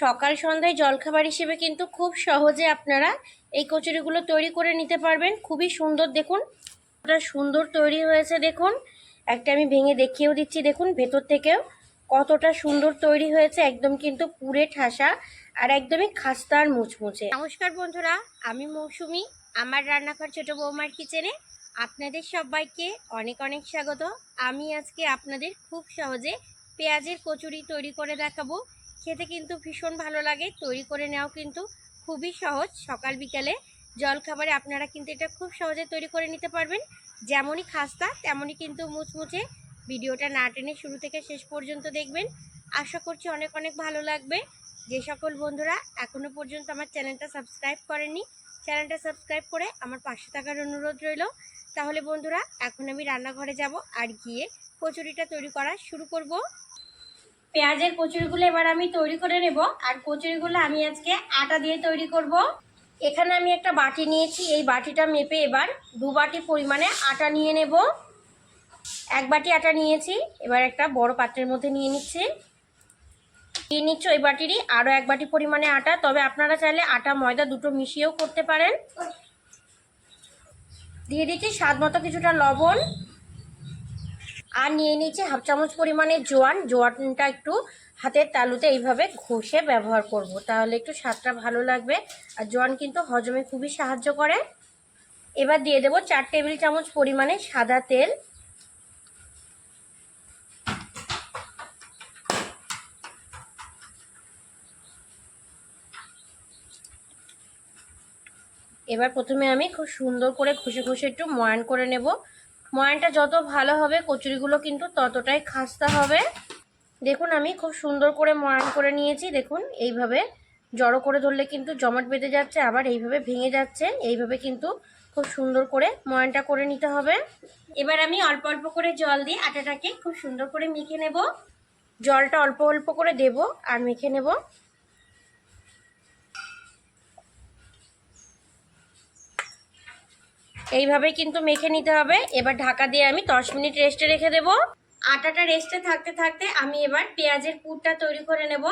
সকাল সন্ধ্যায় জলখাবার হিসেবে কিন্তু খুব সহজে আপনারা এই কচুরিগুলো তৈরি করে নিতে পারবেন। খুবই সুন্দর দেখুন। কতটা সুন্দর তৈরি হয়েছে দেখুন। একটা আমি ভেঙে দেখিয়েও দিচ্ছি দেখুন ভেতর থেকেও। কতটা সুন্দর তৈরি হয়েছে, একদম কিন্তু পুরে ঠাসা আর একদমই খাস্তা আর মুচমুচে। নমস্কার বন্ধুরা, আমি মৌসুমি, আমার রান্নাঘর ছোট বৌমার কিচেনে আপনাদের সবাইকে অনেক অনেক স্বাগত। আমি আজকে আপনাদের খুব সহজে পেঁয়াজের কচুরি তৈরি করে দেখাবো। খেতে কিন্তু ভীষণ ভালো লাগে। তৈরি করে নেওয়াও কিন্তু খুবই সহজ। সকাল, বিকালে জলখাবারে আপনারা কিন্তু এটা খুব সহজে তৈরি করে নিতে পারবেন। যেমনই খাস্তা, তেমনই কিন্তু মুচমুচে ভিডিওটা না টেনে শুরু থেকে শেষ পর্যন্ত দেখবেন। আশা করছি অনেক অনেক ভালো লাগবে। যে সকল বন্ধুরা এখনও পর্যন্ত আমার চ্যানেলটা সাবস্ক্রাইব করেননি, চ্যানেলটা সাবস্ক্রাইব করে আমার পাশে থাকার অনুরোধ রইল। তাহলে বন্ধুরা, এখন আমি রান্নাঘরে যাব আর গিয়ে কচুরিটা তৈরি করা শুরু করব। পেঁয়াজের কচুরিগুলো এবার আমি তৈরি করে নেব। আর কচুরিগুলো আমি আজকে আটা দিয়ে তৈরি করব। এখানে আমি একটা বাটি নিয়েছি। এই বাটিটা মেপে এবার দু বাটি পরিমাণে আটা নিয়ে নেব। এক বাটি আটা নিয়েছি। এবার একটা বড় পাত্রের মধ্যে নিয়ে নিচ্ছি। নিয়ে নিচ্ছি ওই বাটিরই আরও এক বাটি পরিমাণে আটা। তবে আপনারা চাইলে আটা, ময়দা দুটো মিশিয়েও করতে পারেন। দিয়ে দিচ্ছি স্বাদ মতো কিছুটা লবণ। আর নিয়ে নিচ্ছি হাফ চামচ পরিমাণে জোয়ান। জোয়ানটা একটু হাতের তালুতে এইভাবে ঘষে ব্যবহার করব। তাহলে একটু স্বাদটা ভালো লাগবে। আর জোয়ান কিন্তু হজমে খুবই সাহায্য করে। এবার দিয়ে দেবো চার টেবিল চামচ পরিমাণে সাদা তেল। এবার প্রথমে আমি খুব সুন্দর করে ঘষে ঘষে একটু ময়ান করে নেব। ময়ানটা যত ভালো হবে, কচুরিগুলো কিন্তু ততটাই খাস্তা হবে। দেখুন, আমি খুব সুন্দর করে ময়ান করে নিয়েছি। দেখুন, এইভাবে জড়ো করে ধরলে কিন্তু জমাট বেঁধে যাচ্ছে, আবার এইভাবে ভেঙে যাচ্ছে। এইভাবে কিন্তু খুব সুন্দর করে ময়ানটা করে নিতে হবে। এবার আমি অল্প অল্প করে জল দিয়ে আটাটাকে খুব সুন্দর করে মেখে নেব। জলটা অল্প অল্প করে দেব আর মেখে নেব। এইভাবে কিন্তু মেখে নিতে হবে। এবার ঢাকা দিয়ে আমি দশ মিনিট রেস্টে রেখে দেব। আটাটা রেস্টে থাকতে থাকতে আমি এবার পেঁয়াজের পুরটা তৈরি করে নেব।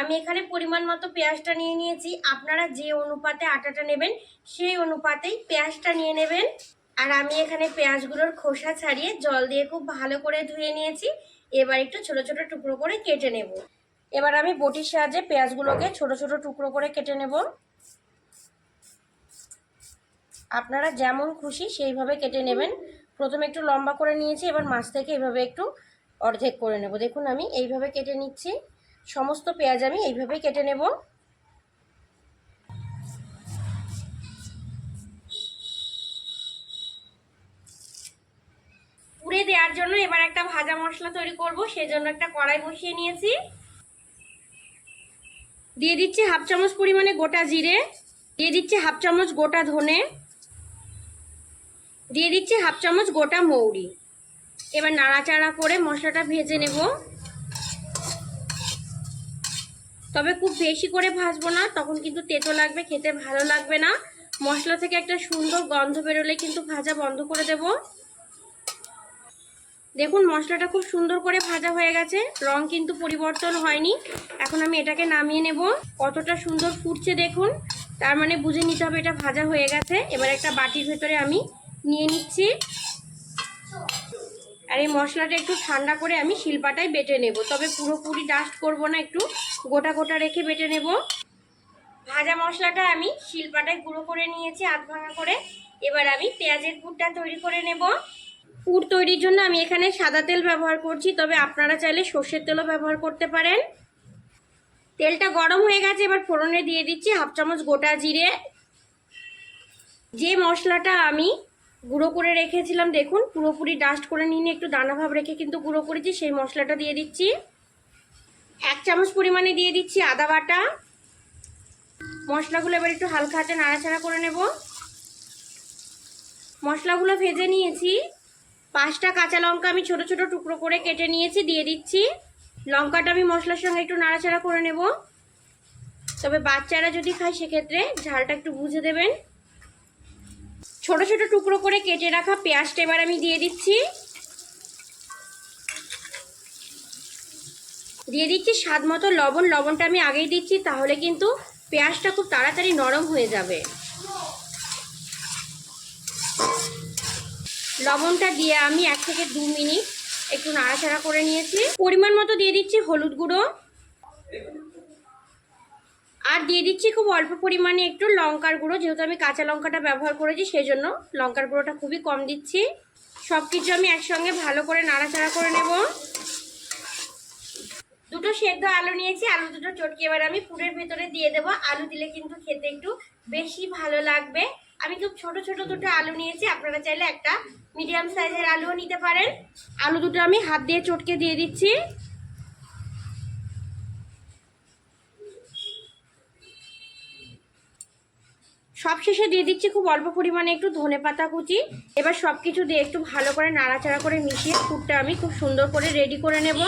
আমি এখানে পরিমাণ মতো পেঁয়াজটা নিয়ে নিয়েছি। আপনারা যে অনুপাতে আটাটা নেবেন, সেই অনুপাতেই পেঁয়াজটা নিয়ে নেবেন। আর আমি এখানে পেঁয়াজগুলোর খোসা ছাড়িয়ে জল দিয়ে খুব ভালো করে ধুয়ে নিয়েছি। এবার একটু ছোট ছোট টুকরো করে কেটে নেব। এবার আমি বটির সাহায্যে পেঁয়াজগুলোকে ছোট ছোট টুকরো করে কেটে নেব। আপনারা যেমন খুশি সেইভাবে কেটে নেবেন। প্রথমে একটু লম্বা করে নিয়েছি, এবার মাছ থেকে এইভাবে একটু অর্ধেক করে নেব। দেখুন, আমি এইভাবে কেটে নিচ্ছি। সমস্ত পেঁয়াজ আমি এইভাবে কেটে নেব। পুড়ে দেওয়ার জন্য এবার একটা ভাজা মশলা তৈরি করব, সেজন্য একটা কড়াই বসিয়ে নিয়েছি। দিয়ে দিচ্ছি হাফ চামচ পরিমাণে গোটা জিরে, দিয়ে দিচ্ছি হাফ চামচ গোটা ধনে। দিয়ে দিচ্ছি হাফ চামচ গোটা মৌরি। এবার নাড়াচাড়া করে মশলাটা ভেজে নেব। তবে খুব বেশি করে ভাজবো না, তখন কিন্তু তেতো লাগবে, খেতে ভালো লাগবে না। মশলা থেকে একটা সুন্দর গন্ধ বেরোলে কিন্তু ভাজা বন্ধ করে দেব। দেখুন, মশলাটা খুব সুন্দর করে ভাজা হয়ে গেছে, রং কিন্তু পরিবর্তন হয়নি। এখন আমি এটাকে নামিয়ে নেব। কতটা সুন্দর ফুটছে দেখুন, তার মানে বুঝে নিতে হবে এটা ভাজা হয়ে গেছে। এবার একটা বাটির ভেতরে আমি নিয়ে নিচ্ছি। আর এই মশলাটা একটু ঠান্ডা করে আমি শিলপাটায় বেটে নেব। তবে পুরোপুরি ডাস্ট করব না, একটু গোটা গোটা রেখে বেটে নেব। ভাজা মশলাটা আমি শিলপাটায় গুঁড়ো করে নিয়েছি, আধ ভাঙা করে। এবার আমি পেঁয়াজের পুরটা তৈরি করে নেব। পুর তৈরির জন্য আমি এখানে সাদা তেল ব্যবহার করছি, তবে আপনারা চাইলে সর্ষের তেলও ব্যবহার করতে পারেন। তেলটা গরম হয়ে গেছে, এবার ফোড়নে দিয়ে দিচ্ছি হাফ চামচ গোটা জিরে। যে মশলাটা আমি গুঁড়ো করে রেখেছিলাম, দেখুন। পুরোপুরি ডাস্ট করে নিয়ে একটু দানা ভাব রেখে কিন্তু গুঁড়ো করেছি। সেই মশলাটা দিয়ে দিচ্ছি। এক চামচ পরিমাণে দিয়ে দিচ্ছি আদা বাটা। মশলাগুলো এবার একটু হালকা হাতে নাড়াচাড়া করে নেব। মশলাগুলো ভেজে নিয়েছি। পাঁচটা কাঁচা লঙ্কা আমি ছোট ছোট টুকরো করে কেটে নিয়েছি, দিয়ে দিচ্ছি। লঙ্কাটা আমি মশলার সঙ্গে একটু নাড়াচাড়া করে নেব। তবে বাচ্চারা যদি খায়, সেক্ষেত্রে ঝালটা একটু বুঝে দেবেন। ছোট ছোট টুকরো করে কেটে রাখা পেঁয়াজটা এবার আমি দিয়ে দিচ্ছি। দিয়ে দিচ্ছি স্বাদ মতো লবণ। লবণটা আমি আগেই দিচ্ছি, তাহলে কিন্তু পেঁয়াজটা খুব তাড়াতাড়ি নরম হয়ে যাবে। লবণটা দিয়ে আমি এক থেকে দু মিনিট একটু নাড়াচাড়া করে নিয়েছি। পরিমাণ মতো দিয়ে দিচ্ছি হলুদ গুঁড়ো। আর দিয়ে দিচ্ছি খুব অল্প পরিমাণে একটু লঙ্কার গুঁড়ো, যেহেতু আমি কাঁচা লঙ্কাটা ব্যবহার করেছি সেই জন্য লঙ্কার গুঁড়োটা খুবই কম দিচ্ছি। সব কিছু আমি একসঙ্গে ভালো করে নাড়াচাড়া করে নেব। দুটো সেদ্ধ আলু নিয়েছি, আলু দুটো চটকে, এবার আমি পুরের ভেতরে দিয়ে দেবো। আলু দিলে কিন্তু খেতে একটু বেশি ভালো লাগবে। আমি খুব ছোট ছোট দুটো আলু নিয়েছি, আপনারা চাইলে একটা মিডিয়াম সাইজের আলুও নিতে পারেন। আলু দুটো আমি হাত দিয়ে চটকে দিয়ে দিচ্ছি। সব শেষে দিয়ে দিচ্ছি খুব অল্প পরিমাণে একটু ধনে পাতা কুচি। এবার সব কিছু দিয়ে একটু ভালো করে নাড়াচাড়া করে মিশিয়ে ফুটটা আমি খুব সুন্দর করে রেডি করে নেব।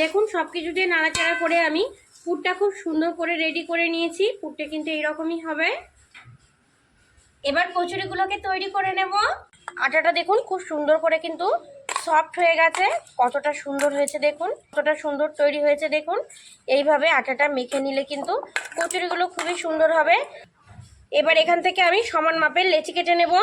দেখুন সব কিছু দিয়ে নাড়াচাড়া করে আমি পুরটা খুব সুন্দর করে রেডি করে নিয়েছি। পুরটা কিন্তু এইরকমই হবে। এবার কচুরিগুলোকে তৈরি করে নেব। আটাটা দেখুন, খুব সুন্দর করে কিন্তু সফট হয়ে গেছে। কতটা সুন্দর হয়েছে দেখুন। কতটা সুন্দর তৈরি হয়েছে দেখুন। এইভাবে আটাটা মেখে নিলে কিন্তু কচুরিগুলো খুবই সুন্দর হবে। এবার এখান থেকে আমি সমান মাপের লেচি কেটে নেব।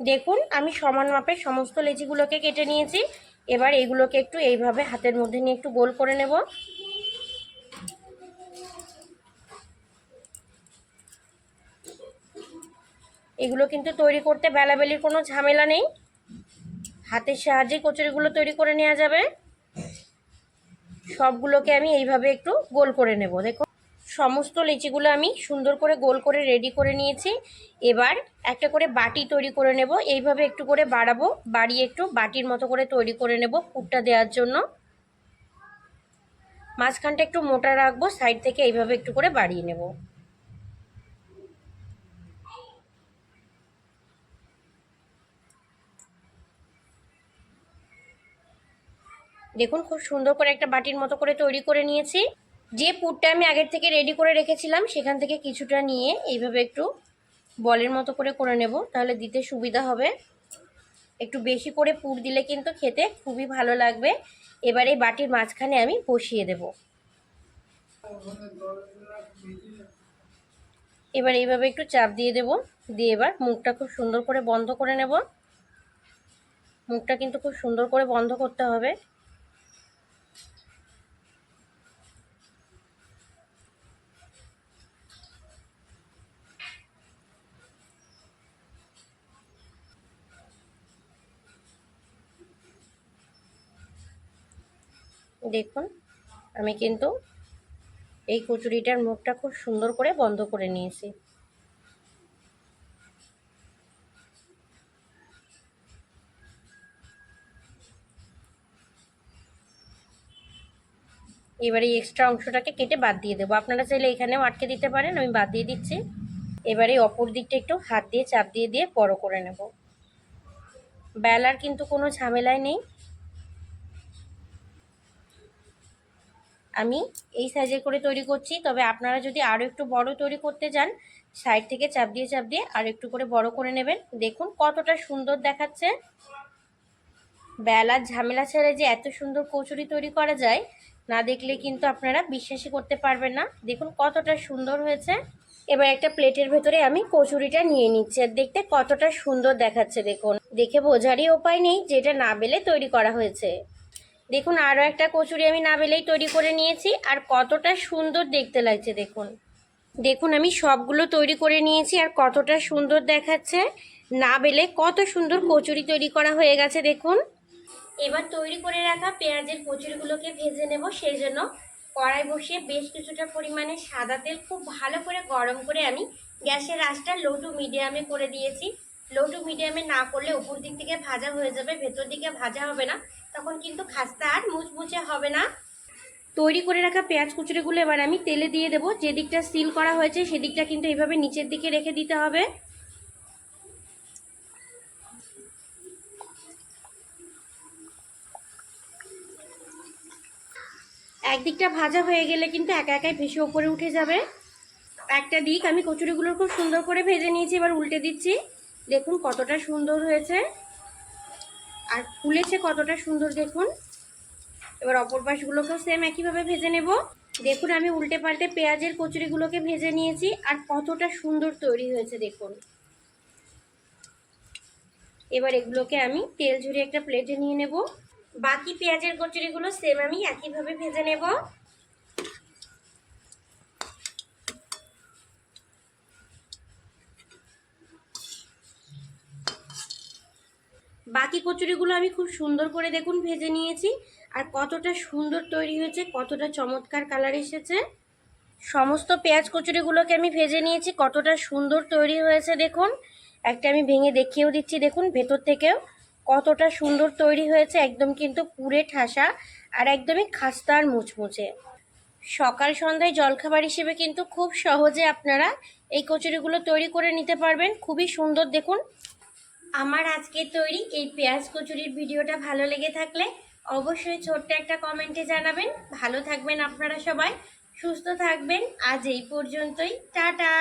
দেখুন, আমি সমান মাপের সমস্ত লেচিগুলোকে কেটে নিয়েছি। এবার এগুলোকে একটু এইভাবে হাতের মধ্যে নিয়ে একটু গোল করে নেব। এগুলো কিন্তু তৈরি করতে বেলাবেলির কোনো ঝামেলা নেই। হাতের সাহায্যে কচুরিগুলো তৈরি করে নেওয়া যাবে। সবগুলোকে আমি এইভাবে একটু গোল করে নেব। দেখো, সমস্ত লিচিগুলো আমি সুন্দর করে গোল করে রেডি করে নিয়েছি। এবার একটা করে বাটি তৈরি করে নেব। এইভাবে একটু করে বাড়াবো, বাড়িয়ে একটু বাটির মতো করে তৈরি করে নেব পুরটা দেওয়ার জন্য। মাঝখানটা একটু মোটা রাখব, সাইড থেকে এইভাবে একটু করে বাড়িয়ে নেব। দেখুন, খুব সুন্দর করে একটা বাটির মতো করে তৈরি করে নিয়েছি। যে পুরটা আমি আগের থেকে রেডি করে রেখেছিলাম, সেখান থেকে কিছুটা নিয়ে এইভাবে একটু বলের মতো করে করে নেব, তাহলে দিতে সুবিধা হবে। একটু বেশি করে পুর দিলে কিন্তু খেতে খুবই ভালো লাগবে। এবার এই বাটির মাঝখানে আমি বসিয়ে দেব। এবার এইভাবে একটু চাপ দিয়ে দেব, দিয়ে এবার মুখটা খুব সুন্দর করে বন্ধ করে নেব। মুখটা কিন্তু খুব সুন্দর করে বন্ধ করতে হবে। দেখুন, আমি কিন্তু এই কচুরিটার মুখটা খুব সুন্দর করে বন্ধ করে নিয়েছি। এবারে এই এক্সট্রা অংশটাকে কেটে বাদ দিয়ে দেবো। আপনারা চাইলে এখানেও আটকে দিতে পারেন, আমি বাদ দিয়ে দিচ্ছি। এবারে অপর দিকটা একটু হাত দিয়ে, চাপ দিয়ে দিয়ে বড় করে নেব। বেলার কিন্তু কোনো ঝামেলায় নেই। আমি এই সাইজের করে তৈরি করছি। তবে আপনারা যদি আরও একটু বড় তৈরি করতে যান সাইড থেকে চাপ দিয়ে চাপ দিয়ে আর একটু করে বড় করে নেবেন। দেখুন কতটা সুন্দর দেখাচ্ছে। বেলার ঝামেলা ছেড়ে যে এত সুন্দর কচুরি তৈরি করা যায়, না দেখলে কিন্তু আপনারা বিশ্বাসই করতে পারবেন না। দেখুন কতটা সুন্দর হয়েছে। এবার একটা প্লেটের ভেতরে আমি কচুরিটা নিয়ে নিচ্ছি। আর দেখতে কতটা সুন্দর দেখাচ্ছে, দেখুন। দেখে বোঝারই উপায় নেই যেটা না বেলে তৈরি করা হয়েছে। দেখুন আরও একটা কচুরি আমি না বেলেই তৈরি করে নিয়েছি, আর কতটা সুন্দর দেখতে লাগছে, দেখুন। দেখুন, আমি সবগুলো তৈরি করে নিয়েছি, আর কতটা সুন্দর দেখাচ্ছে। না বেলে কত সুন্দর কচুরি তৈরি করা হয়ে গেছে, দেখুন। এবার তৈরি করে রাখা পেঁয়াজের কচুরিগুলোকে ভেজে নেব, সেই জন্য কড়াই বসিয়ে বেশ কিছুটা পরিমাণে সাদা তেল, খুব ভালো করে গরম করে আমি গ্যাসের আঁচটা লো টু মিডিয়ামে করে দিয়েছি। লো টু মিডিয়ামে না করলে উপর দিক থেকে ভাজা হয়ে যাবে, ভেতর দিকে ভাজা হবে না। তখন কিন্তু খাস্তা আর মুচমুচে হবে না। তৈরি করে রাখা পেঁয়াজ কুচুরিগুলো এবার আমি তেলে দিয়ে দেবো। যে দিকটা সিল করা হয়েছে সেদিকটা কিন্তু এইভাবে নিচের দিকে রেখে দিতে হবে। একদিকটা ভাজা হয়ে গেলে কিন্তু একা একাই ভেসে ওপরে উঠে যাবে। একটা দিক আমি কচুরিগুলোর খুব সুন্দর করে ভেজে নিয়েছি, এবার উল্টে দিচ্ছি। দেখুন কতটা সুন্দর হয়েছে। আর ফুলেছে কতটা সুন্দর দেখুন। এবার অপর পাশগুলোকেও সেম একইভাবে ভেজে নেব। দেখুন, আমি উল্টে পাল্টে পেঁয়াজের কচুরিগুলোকে ভেজে নিয়েছি আর কতটা সুন্দর তৈরি হয়েছে দেখুন। এবার এগুলোকে আমি তেল ঝরিয়ে একটা প্লেটে নিয়ে নেব। বাকি পেঁয়াজের কচুরিগুলো সেম আমি একইভাবে ভেজে নেব। বাকি কচুরিগুলো আমি খুব সুন্দর করে দেখুন ভেজে নিয়েছি। আর কতটা সুন্দর তৈরি হয়েছে, কতটা চমৎকার কালার এসেছে। সমস্ত পেঁয়াজ কচুরিগুলোকে আমি ভেজে নিয়েছি, কতটা সুন্দর তৈরি হয়েছে দেখুন। একটা আমি ভেঙে দেখিয়েও দিচ্ছি দেখুন ভেতর থেকেও। কতটা সুন্দর তৈরি হয়েছে, একদম কিন্তু পুরে ঠাসা আর একদমই খাস্তা আর মুচমুচে। সকাল সন্ধ্যায় জলখাবার হিসেবে কিন্তু খুব সহজে আপনারা এই কচুরিগুলো তৈরি করে নিতে পারবেন। খুবই সুন্দর দেখুন আমার আজকে তৈরি এই পেঁয়াজ কচুরির ভিডিওটা ভালো লেগে থাকলে অবশ্যই ছোট্ট একটা কমেন্টে জানাবেন। ভালো থাকবেন আপনারা সবাই, সুস্থ থাকবেন। আজ এই পর্যন্তই। টাটা!